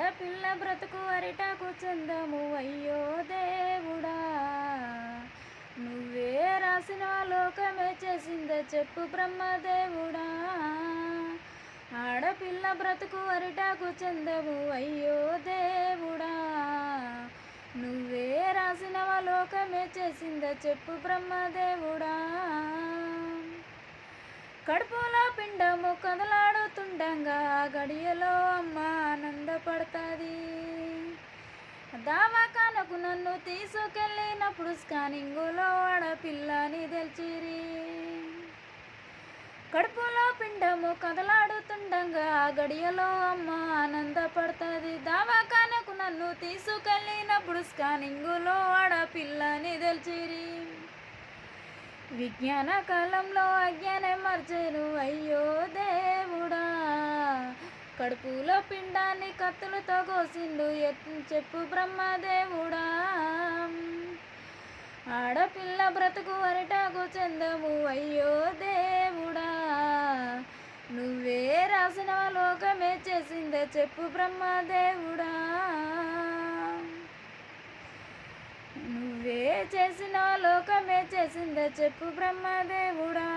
ఆడపిల్ల బ్రతుకు అరిటాకు చందము అయ్యో దేవుడా. నువ్వే రాసిన లోకమే చేసిందే చెప్పు బ్రహ్మదేవుడా ఆడపిల్ల బ్రతుకు అరిటాకు చందము అయ్యో దేవుడా. నువ్వే రాసిన లోకమే చేసిందే చెప్పు బ్రహ్మదేవుడా కడుపులో పిండము కదలాడుతుండగా గడియలో అమ్మ ఆనందపడుతుంది. దావాఖానకు నన్ను తీసుకెళ్ళినప్పుడు స్కానింగులో ఆడపిల్లని తెలిచిరి కడుపులో పిండము కదలాడుతుండగా ఆ గడియలో అమ్మ ఆనందపడుతుంది. దావాఖానకు నన్ను తీసుకెళ్ళినప్పుడు స్కానింగులో ఆడపిల్లని తెలిచిరి విజ్ఞాన కాలంలో అజ్ఞానం మర్చెను. అయ్యో కడుపులో పిండాన్ని కత్తులతో కోసిండు చెప్పు బ్రహ్మదేవుడా. ఆడపిల్ల బ్రతుకు అరిటాకు చెందము అయ్యో దేవుడా. నువ్వే రాసిన లోకమే చేసిందే చెప్పు బ్రహ్మదేవుడా. నువ్వే చేసిన లోకమే చేసిందే చెప్పు బ్రహ్మదేవుడా.